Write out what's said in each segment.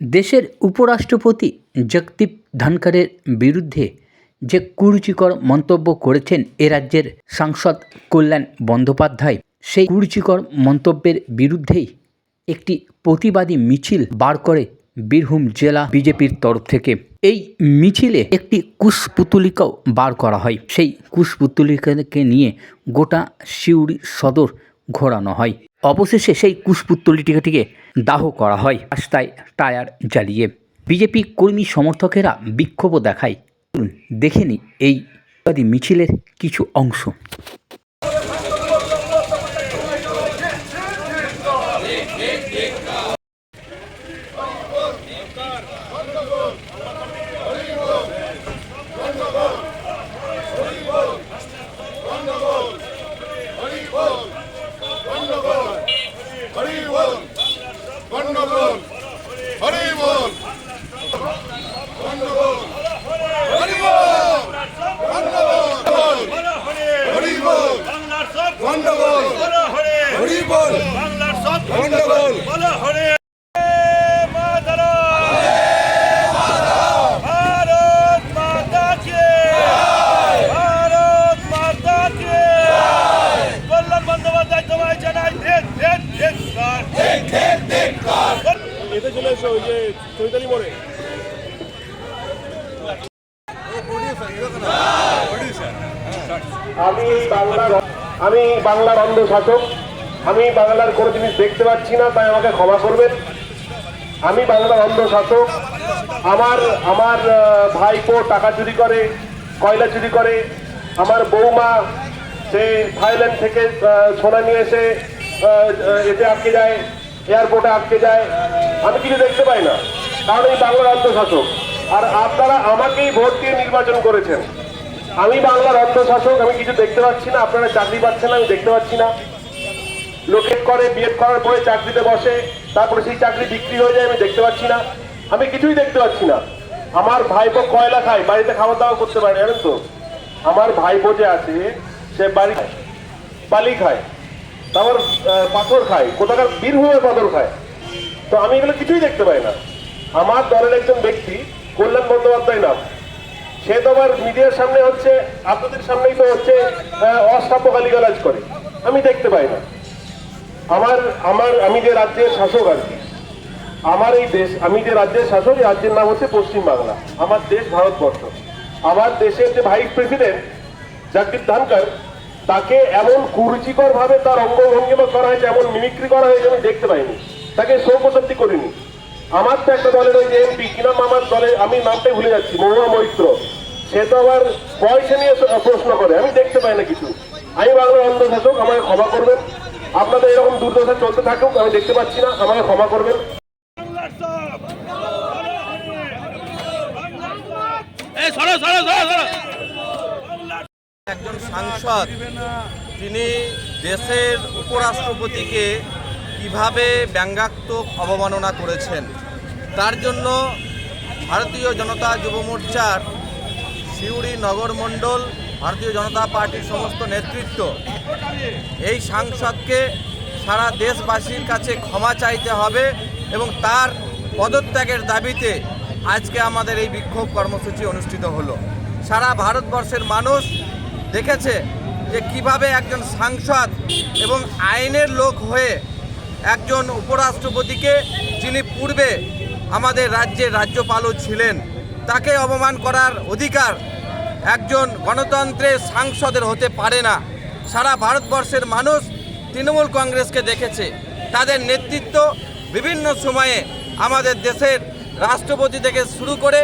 দেশের উপরাষ্ট্রপতি জগদীপ ধনখড়ের বিরুদ্ধে যে কুরুচিকর মন্তব্য করেছেন এ রাজ্যের সাংসদ কল্যাণ বন্দ্যোপাধ্যায়, সেই কুরুচিকর মন্তব্যের বিরুদ্ধেই একটি প্রতিবাদী মিছিল বার করে বীরভূম জেলা বিজেপির তরফ থেকে। এই মিছিলে একটি কুশপুতুলিকাও বার করা হয়। সেই কুশপুতুলিকাকে নিয়ে গোটা সিউড়ি সদর ঘোরানো হয়। অবশেষে সেই কুশপুত্তলিটিকাটিকে দাহ করা হয়। রাস্তায় টায়ার জ্বালিয়ে বিজেপি কর্মী সমর্থকেরা বিক্ষোভও দেখায়। দেখেনি এই মিছিলের কিছু অংশ হরি বল গন্ডগোল হরি বল গন্ডগোল হরি বল গন্ডগোল হরি বল বাংলার সব গন্ডগোল বলো হরে হরি বল বাংলার সব গন্ডগোল বলো হরে মাতরম ভারত মাতা কে ভারত মাতা কে কল্যাণ বন্দ্যোপাধ্যায় তোমায় জানাই ধেত ধেত ধেত এতে চলে আমি বাংলার আমি বাংলার অন্ধ শাসক। আমি বাংলার কোনো জিনিস দেখতে পাচ্ছি না, তাই আমাকে ক্ষমা করবেন। আমি বাংলার অন্ধ শাসক। আমার আমার ভাইপো টাকা চুরি করে, কয়লা চুরি করে। আমার বৌমা, সে থাইল্যান্ড থেকে সোনা নিয়ে এসে এতে আটকে যায়। এয়ারপোর্টে আটকে যায়, আমি কিছু দেখতে পাই না। কারণ এই বাংলার অন্ধ শাসক, আর আপনারা আমাকেই ভোট দিয়ে নির্বাচন করেছেন। আমি বাংলার অন্ধ শাসক, আমি কিছু দেখতে পাচ্ছি না, আপনারা চাকরি পাচ্ছেন আমি দেখতে পাচ্ছি না। লোকে করে, বিএড করার পরে চাকরিতে বসে, তারপরে সেই চাকরি বিক্রি হয়ে যায়, আমি দেখতে পাচ্ছি না। আমি কিছুই দেখতে পাচ্ছি না। আমার ভাইপো কয়লা খায়, বাড়িতে খাওয়া দাওয়া করতে পারে, জানেন তো? আমার ভাইপো যে আছে, সে বাড়ি বালি খায়। তারপর পাথর খায়, কোথাকার বীরভূমের পাথর খায়। তো আমি এগুলো কিছুই দেখতে পাই না। আমার দলের একজন ব্যক্তি, কল্যাণ বন্দ্যোপাধ্যায় নাম। সে তো আবার মিডিয়ার সামনে হচ্ছে, আপনাদের সামনেই তো হচ্ছে অশ্রাব্য গালিগালাজ করে। আমি দেখতে পাই না। আমার আমার, আমি যে রাজ্যের শাসক আর কি, আমার এই দেশ, আমি যে রাজ্যের শাসক রাজ্যের নাম হচ্ছে পশ্চিমবাংলা। আমার দেশ ভারতবর্ষ। আমার দেশের যে ভাইস প্রেসিডেন্ট জগদীপ ধনকর তাকে এমন কুরুচিকর ভাবে তার অঙ্গভঙ্গিমা করা হয়েছে, এমন মিমিক্রি করা হয়েছে আমি দেখতে পাইনি। তাকে সৌপসদ্ধি করিনি। আমার তো একটা দলের ওই যে এমপি কি নাম আমার দলে আমি নামটাই ভুলে যাচ্ছি, মহুয়া মৈত্র। সে তো আবার পয়সা নিয়ে প্রশ্ন করে, আমি দেখতে পাই না কিছু। আমি বাংলার অন্ধ শাসক আমাকে ক্ষমা করবেন। আপনাদের এরকম দুর্দশা চলতে থাকুক, আমি দেখতে পাচ্ছি না, আমাকে ক্ষমা করবেন। সরো সরো সরো সরো। একজন সাংসদ, তিনি দেশের উপরাষ্ট্রপতিকে কীভাবে ব্যঙ্গাত্মক অবমাননা করেছেন, তার জন্য ভারতীয় জনতা যুব মোর্চার সিউড়ি নগর মণ্ডল, ভারতীয় জনতা পার্টির সমস্ত নেতৃত্ব, এই সাংসদকে সারা দেশবাসীর কাছে ক্ষমা চাইতে হবে এবং তার পদত্যাগের দাবিতে আজকে আমাদের এই বিক্ষোভ কর্মসূচি অনুষ্ঠিত হলো। সারা ভারতবর্ষের মানুষ দেখেছে যে কীভাবে একজন সাংসদ এবং আইনের লোক হয়ে একজন উপরাষ্ট্রপতিকে যিনি পূর্বে আমাদের রাজ্যের রাজ্যপালও ছিলেন, তাকে অপমান করার অধিকার একজন গণতন্ত্রের সাংসদের হতে পারে না। সারা ভারতবর্ষের মানুষ তৃণমূল কংগ্রেসকে দেখেছে। তাদের নেতৃত্ব বিভিন্ন সময়ে আমাদের দেশের রাষ্ট্রপতি থেকে শুরু করে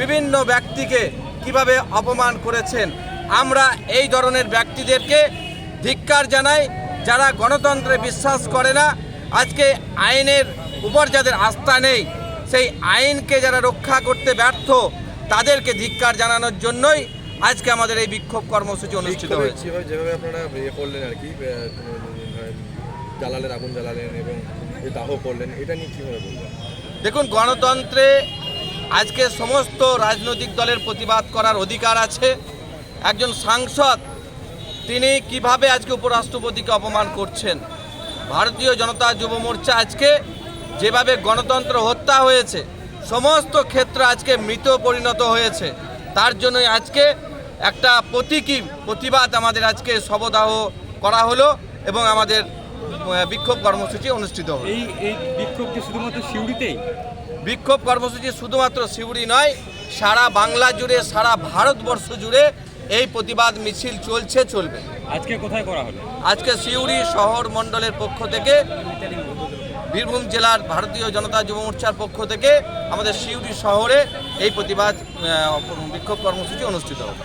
বিভিন্ন ব্যক্তিকে কীভাবে অপমান করেছেন আমরা এই ধরনের ব্যক্তিদেরকে ধিক্কার জানাই যারা গণতন্ত্রে বিশ্বাস করে না। আজকে আইনের উপর যাদের আস্থা নেই সেই আইনকে যারা রক্ষা করতে ব্যর্থ তাদেরকে ধিক্কার জানানোর জন্যই আজকে আমাদের এই বিক্ষোভ কর্মসূচি অনুষ্ঠিত হয়েছে। যেভাবে আপনারা ইয়ে করলেন আর কি জ্বালালেন আগুন জ্বালালেন এবং দাহ করলেন এটা নিয়ে কীভাবে বলবেন? দেখুন গণতন্ত্রে আজকে সমস্ত রাজনৈতিক দলের প্রতিবাদ করার অধিকার আছে। একজন সাংসদ তিনি কীভাবে আজকে উপরাষ্ট্রপতিকে অপমান করছেন? ভারতীয় জনতা যুব মোর্চা আজকে যেভাবে গণতন্ত্র হত্যা হয়েছে সমস্ত ক্ষেত্র আজকে মৃত পরিণত হয়েছে তার জন্যই আজকে একটা প্রতীকী প্রতিবাদ আমাদের আজকে শবদাহ করা হলো এবং আমাদের বিক্ষোভ কর্মসূচি অনুষ্ঠিত হলো। এই এই বিক্ষোভ কি শুধুমাত্র সিউড়িতেই? বিক্ষোভ কর্মসূচি শুধুমাত্র সিউড়ি নয় সারা বাংলা জুড়ে সারা ভারতবর্ষ জুড়ে এই প্রতিবাদ মিছিল চলছে চলবে। আজকে কোথায় করা হলো? আজকে সিউড়ি শহর মণ্ডলের পক্ষ থেকে বীরভূম জেলার ভারতীয় জনতা যুব মোর্চার পক্ষ থেকে আমাদের সিউড়ি শহরে এই প্রতিবাদ বিক্ষোভ কর্মসূচি অনুষ্ঠিত হবে।